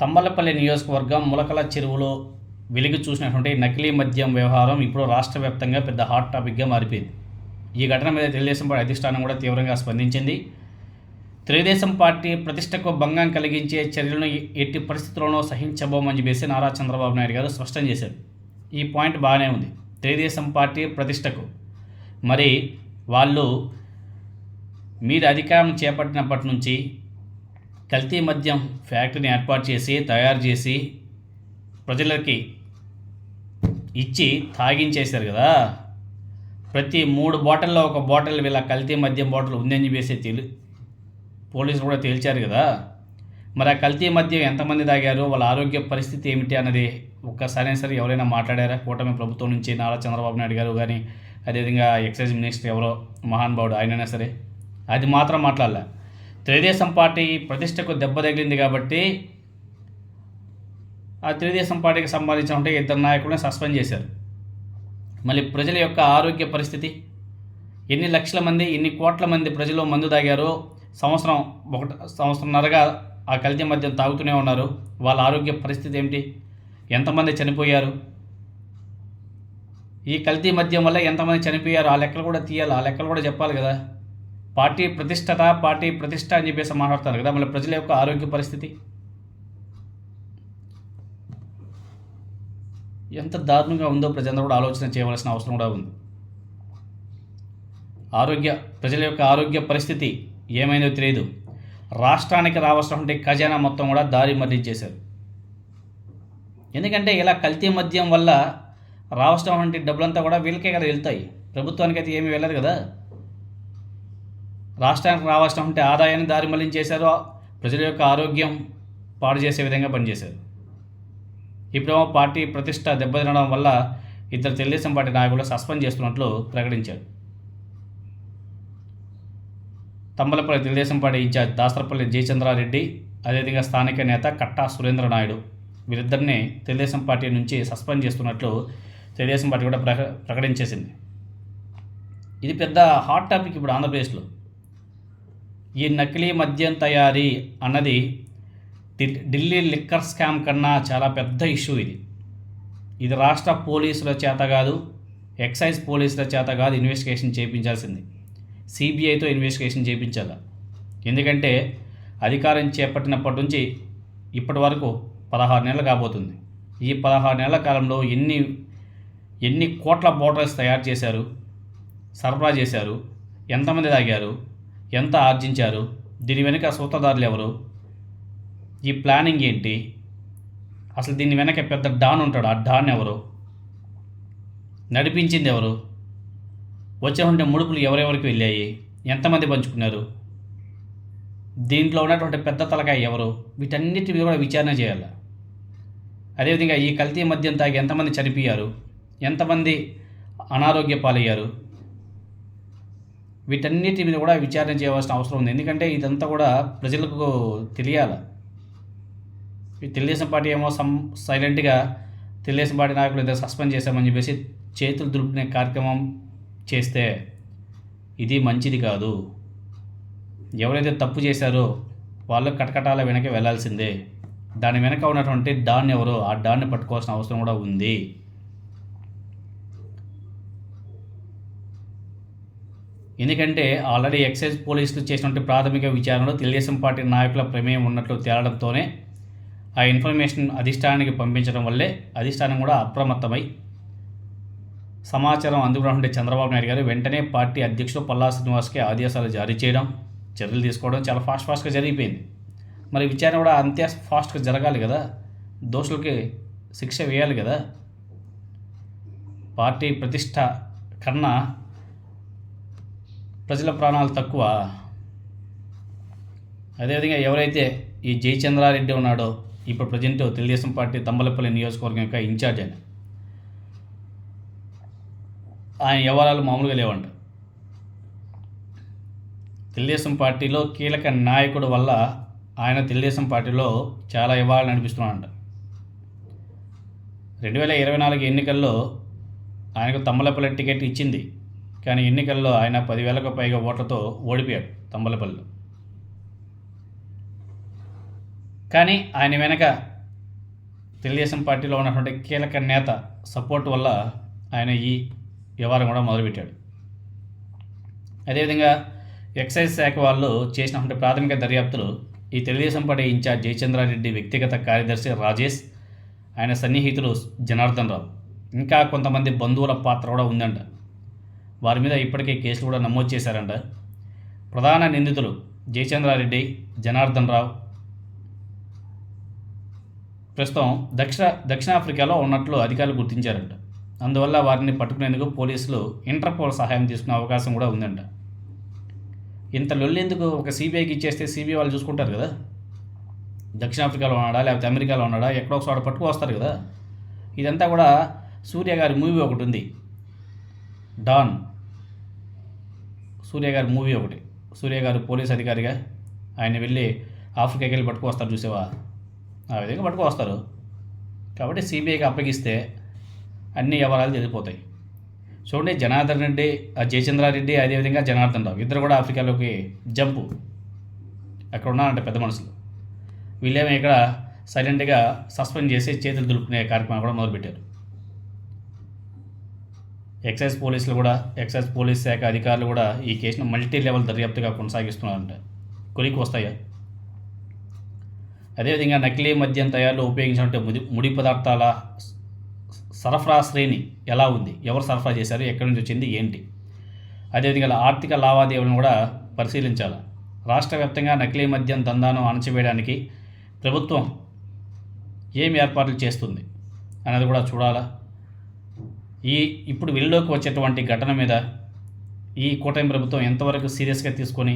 తంబలపల్లి నియోజకవర్గం ములకల చెరువులో వెలుగు చూసినటువంటి నకిలీ మద్యం వ్యవహారం ఇప్పుడు రాష్ట్ర వ్యాప్తంగా పెద్ద హాట్ టాపిక్గా మారిపోయింది. ఈ ఘటన మీద తెలుగుదేశం పార్టీ అధిష్టానం కూడా తీవ్రంగా స్పందించింది. తెలుగుదేశం పార్టీ ప్రతిష్టకు భంగం కలిగించే చర్యలను ఎట్టి పరిస్థితుల్లోనూ సహించబోమని చెప్పేసి నారా చంద్రబాబు నాయుడు గారు స్పష్టం చేశారు. ఈ పాయింట్ బాగానే ఉంది. తెలుగుదేశం పార్టీ ప్రతిష్టకు. మరి వాళ్ళు మీరు అధికారం చేపట్టినప్పటి నుంచి కల్తీ మద్యం ఫ్యాక్టరీని ఏర్పాటు చేసి తయారు చేసి ప్రజలకి ఇచ్చి తాగించేశారు కదా. ప్రతి మూడు బాటిల్లో ఒక బాటిల్ వీళ్ళ కల్తీ మద్యం బాటిల్ ఉందని చెప్పేసి తెలి పోలీసులు కూడా తేల్చారు కదా. మరి ఆ కల్తీ మద్యం ఎంతమంది తాగారు వాళ్ళ ఆరోగ్య పరిస్థితి ఏమిటి అన్నది ఒక్కసారి సరే ఎవరైనా మాట్లాడారా? కూటమి ప్రభుత్వం నుంచి నారా చంద్రబాబు నాయుడు గారు కానీ అదేవిధంగా ఎక్సైజ్ మినిస్టర్ ఎవరో మహానుభావుడు ఆయనైనా సరే. అది మాత్రం మాట్లాడలే. తెలుగుదేశం పార్టీ ప్రతిష్టకు దెబ్బ తగిలింది కాబట్టి ఆ తెలుగుదేశం పార్టీకి సంబంధించిన ఇద్దరు నాయకులను సస్పెండ్ చేశారు. మళ్ళీ ప్రజల యొక్క ఆరోగ్య పరిస్థితి ఎన్ని లక్షల మంది ఎన్ని కోట్ల మంది ప్రజలు మందు తాగారో సంవత్సరం ఒకటి సంవత్సరంన్నరగా ఆ కల్తీ మద్యం తాగుతూనే ఉన్నారు. వాళ్ళ ఆరోగ్య పరిస్థితి ఏమిటి? ఎంతమంది చనిపోయారు? ఈ కల్తీ మద్యం వల్ల ఎంతమంది చనిపోయారు? ఆ లెక్కలు కూడా తీయాలి ఆ లెక్కలు కూడా చెప్పాలి కదా. పార్టీ ప్రతిష్టత పార్టీ ప్రతిష్ట అని చెప్పేసి మాట్లాడతారు కదా మళ్ళీ ప్రజల యొక్క ఆరోగ్య పరిస్థితి. ఎంత దారుణంగా ఉందో ప్రజలందరూ కూడా ఆలోచన చేయవలసిన అవసరం కూడా ఉంది. ఆరోగ్య ప్రజల యొక్క ఆరోగ్య పరిస్థితి ఏమైందో తెలియదు రాష్ట్రానికి రావాల్సినటువంటి ఖజానా మొత్తం కూడా దారి మళ్ళించేశారు ఎందుకంటే ఇలా కల్తీ మద్యం వల్ల రావాల్సినటువంటి డబ్బులంతా కూడా వీళ్ళకే కదా వెళ్తాయి. ప్రభుత్వానికి అయితే ఏమీ వెళ్ళదు కదా. రాష్ట్రానికి రావాల్సినటువంటి ఆదాయాన్ని దారి మళ్ళించేశారు. ప్రజల యొక్క ఆరోగ్యం పాడు చేసే విధంగా పనిచేశారు. ఇప్పుడేమో పార్టీ ప్రతిష్ట దెబ్బతినడం వల్ల ఇద్దరు తెలుగుదేశం పార్టీ నాయకులు సస్పెండ్ చేస్తున్నట్లు ప్రకటించారు. తంబలపల్లి తెలుగుదేశం పార్టీ ఇన్ఛార్జ్ దాసరపల్లి జయచంద్రారెడ్డి అదేవిధంగా స్థానిక నేత కట్టా సురేంద్ర నాయుడు వీరిద్దరిని తెలుగుదేశం పార్టీ నుంచి సస్పెండ్ చేస్తున్నట్లు తెలుగుదేశం పార్టీ కూడా ప్రక ప్రకటించేసింది. ఇది పెద్ద హాట్ టాపిక్ ఇప్పుడు ఆంధ్రప్రదేశ్లో. ఈ నకిలీ మద్యం తయారీ అన్నది ఢిల్లీ లిక్కర్ స్కామ్ కన్నా చాలా పెద్ద ఇష్యూ ఇది. ఇది రాష్ట్ర పోలీసుల చేత కాదు ఎక్సైజ్ పోలీసుల చేత కాదు ఇన్వెస్టిగేషన్ చేయించాల్సింది సిబిఐతో ఇన్వెస్టిగేషన్ చేయించాలి ఎందుకంటే అధికారం చేపట్టినప్పటి నుంచి ఇప్పటి వరకు పదహారు నెలలు కాబోతుంది. ఈ పదహారు నెలల కాలంలో ఎన్ని ఎన్ని కోట్ల బాటిల్స్ తయారు చేశారు సరఫరా చేశారు ఎంతమంది తాగారు ఎంత ఆర్జించారు? దీని వెనుక సూత్రధారులు ఎవరు? ఈ ప్లానింగ్ ఏంటి? అసలు దీని వెనక పెద్ద డాన్ ఉంటాడు. ఆ డాన్ ఎవరు? నడిపించింది ఎవరు? వచ్చినటువంటి ముడుపులు ఎవరెవరికి వెళ్ళాయి? ఎంతమంది పంచుకున్నారు? దీంట్లో ఉన్నటువంటి పెద్ద తలకాయ ఎవరు? వీటన్నిటి మీద కూడా విచారణ చేయాలి? అదేవిధంగా ఈ కల్తీ మద్యం తాగి ఎంతమంది చనిపోయారు? ఎంతమంది అనారోగ్య పాలయ్యారు? వీటన్నిటి మీద కూడా విచారణ చేయవలసిన అవసరం ఉంది. ఎందుకంటే ఇదంతా కూడా ప్రజలకు తెలియాలి. తెలుగుదేశం పార్టీ ఏమో సం సైలెంట్గా తెలుగుదేశం పార్టీ నాయకులు ఇద్దరు సస్పెండ్ చేశామని చెప్పేసి చేతులు దులుపునే కార్యక్రమం చేస్తే ఇది మంచిది కాదు. ఎవరైతే తప్పు చేశారో వాళ్ళు కటకటాల వెనక వెళ్ళాల్సిందే దాని వెనక ఉన్నటువంటి డాన్ ఎవరో ఆ డాన్ని పట్టుకోవాల్సిన అవసరం కూడా ఉంది. ఎందుకంటే ఆల్రెడీ ఎక్సైజ్ పోలీసులు చేసినటువంటి ప్రాథమిక విచారణలో తెలుగుదేశం పార్టీ నాయకుల ప్రమేయం ఉన్నట్లు తేలడంతోనే ఆ ఇన్ఫర్మేషన్ అధిష్టానానికి పంపించడం వల్లే అధిష్టానం కూడా అప్రమత్తమై సమాచారం అందుకున్నటువంటి చంద్రబాబు నాయుడు గారు వెంటనే పార్టీ అధ్యక్షుడు పల్లా శ్రీనివాస్కి ఆదేశాలు జారీ చేయడం చర్యలు తీసుకోవడం చాలా ఫాస్ట్ ఫాస్ట్గా జరిగిపోయింది. మరి విచారణ కూడా అంతే ఫాస్ట్గా జరగాలి కదా? దోషులకి శిక్ష వేయాలి కదా? పార్టీ ప్రతిష్ట కన్నా ప్రజల ప్రాణాలు తక్కువ. అదేవిధంగా ఎవరైతే ఈ జయచంద్రారెడ్డి ఉన్నాడో ఇప్పుడు ప్రజెంట్ తెలుగుదేశం పార్టీ తంబలపల్లి నియోజకవర్గం యొక్క ఇన్ఛార్జ్ ఆయన. ఆయన వ్యవహారాలు మామూలుగా లేవంట. తెలుగుదేశం పార్టీలో కీలక నాయకుడు వల్ల ఆయన తెలుగుదేశం పార్టీలో చాలా వ్యవహారాలు నడిపిస్తున్నాడంట. రెండు వేల ఇరవై నాలుగు ఎన్నికల్లో ఆయనకు తమ్మలపల్లి టికెట్ ఇచ్చింది. కానీ ఎన్నికల్లో ఆయన పదివేలకు పైగా ఓట్లతో ఓడిపోయాడు తంబలపల్లిలో. కానీ ఆయన వెనక తెలుగుదేశం పార్టీలో ఉన్నటువంటి కీలక నేత సపోర్ట్ వల్ల ఆయన ఈ వ్యవహారం కూడా మొదలుపెట్టాడు. అదేవిధంగా ఎక్సైజ్ శాఖ వాళ్ళు చేసినటువంటి ప్రాథమిక దర్యాప్తులు ఈ తెలుగుదేశం పార్టీ ఇన్ఛార్జ్ జయచంద్రారెడ్డి వ్యక్తిగత కార్యదర్శి రాజేష్ ఆయన సన్నిహితులు జనార్దన్ రావు. ఇంకా కొంతమంది బంధువుల పాత్ర కూడా ఉందంట. వారి మీద ఇప్పటికే కేసులు కూడా నమోదు చేశారంట. ప్రధాన నిందితులు జయచంద్రారెడ్డి జనార్దన్ రావు. ప్రస్తుతం దక్షిణ దక్షిణాఫ్రికాలో ఉన్నట్లు అధికారులు గుర్తించారంట. అందువల్ల వారిని పట్టుకునేందుకు పోలీసులు ఇంటర్పోల్ సహాయం తీసుకునే అవకాశం కూడా ఉందంట. ఇంత లొల్లేందుకు ఒక సిబిఐకి ఇచ్చేస్తే సిబిఐ వాళ్ళు చూసుకుంటారు కదా? దక్షిణాఫ్రికాలో ఉన్నాడా లేకపోతే అమెరికాలో ఉన్నాడా ఎక్కడో ఒకసారి పట్టుకు వస్తారు కదా? ఇదంతా కూడా సూర్య గారి మూవీ ఒకటి ఉంది. డాన్ సూర్య గారి మూవీ ఒకటి. సూర్య గారు పోలీస్ అధికారిగా ఆయన వెళ్ళి ఆఫ్రికాకి వెళ్ళి పట్టుకొస్తారు చూసేవా? ఆ విధంగా పట్టుకు వస్తారు. కాబట్టి సిబిఐకి అప్పగిస్తే అన్ని వ్యవహారాలు తెలిసిపోతాయి చూడండి జనార్దన్ రెడ్డి ఆ జయచంద్రారెడ్డి అదేవిధంగా జనార్దన్ రావు ఇద్దరు కూడా ఆఫ్రికాలోకి జంపు అక్కడ ఉన్నారంటే పెద్ద మనుషులు. వీళ్ళేమో ఇక్కడ సైలెంట్గా సస్పెండ్ చేసి చేతులు దులుపుకునే కార్యక్రమం కూడా మొదలుపెట్టారు. ఎక్సైజ్ పోలీసులు కూడా ఎక్సైజ్ పోలీస్ శాఖ అధికారులు కూడా ఈ కేసును మల్టీ లెవెల్ దర్యాప్తుగా కొనసాగిస్తున్నారంట. కొలికి వస్తాయా? అదేవిధంగా నకిలీ మద్యం తయారులో ఉపయోగించినటువంటి ముడి ముడి పదార్థాల సరఫరా శ్రేణి ఎలా ఉంది? ఎవరు సరఫరా చేశారు? ఎక్కడి నుంచి వచ్చింది? ఏంటి? అదేవిధంగా ఆర్థిక లావాదేవీలను కూడా పరిశీలించాలి. రాష్ట్ర వ్యాప్తంగా నకిలీ మద్యం దందాను అణచివేయడానికి ప్రభుత్వం ఏం ఏర్పాట్లు చేస్తుంది అనేది కూడా చూడాలా? ఈ ఇప్పుడు వెలుగులోకి వచ్చేటువంటి ఘటన మీద ఈ కూటమి ప్రభుత్వం ఎంతవరకు సీరియస్గా తీసుకొని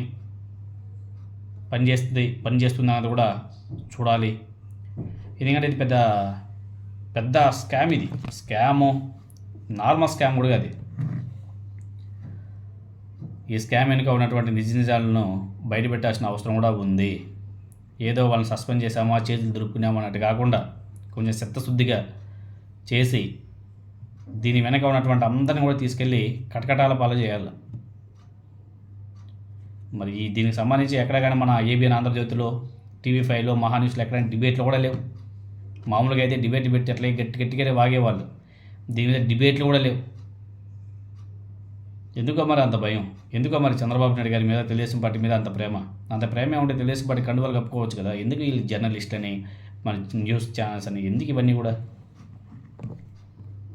పనిచేస్తుంది పనిచేస్తుంది అన్నది కూడా చూడాలి. ఎందుకంటే ఇది పెద్ద పెద్ద స్కామ్ ఇది. స్కాము నార్మల్ స్కామ్ కూడా అది ఈ స్కామ్ వెనుక ఉన్నటువంటి నిజ నిజాలను బయటపెట్టాల్సిన అవసరం కూడా ఉంది. ఏదో వాళ్ళని సస్పెండ్ చేసామా చేతులు దురుపుకున్నామా అన్నట్టు కాకుండా కొంచెం చిత్తశుద్ధిగా చేసి దీని వెనక ఉన్నటువంటి అందరిని కూడా తీసుకెళ్ళి కటకటాల పాలు చేయాలి. మరి ఈ దీనికి సంబంధించి ఎక్కడ కానీ మన ఏబిఎన్ ఆంధ్రజ్యోతిలో టీవీ ఫైవ్లో మహాన్యూస్లో ఎక్కడైనా డిబేట్లు కూడా లేవు. మామూలుగా అయితే డిబేట్ పెట్టి అట్లా గట్టి గట్టిగానే వాగేవాళ్ళు. దీని మీద డిబేట్లు కూడా లేవు. ఎందుకో మరి అంత భయం? ఎందుకో మరి చంద్రబాబు నాయుడు గారి మీద తెలుగుదేశం పార్టీ మీద అంత ప్రేమ? అంత ప్రేమ ఉంటే తెలుగుదేశం పార్టీ కండువాలు కప్పుకోవచ్చు కదా? ఎందుకు వీళ్ళు జర్నలిస్ట్ అని మన న్యూస్ ఛానల్స్ అని ఎందుకు ఇవన్నీ కూడా?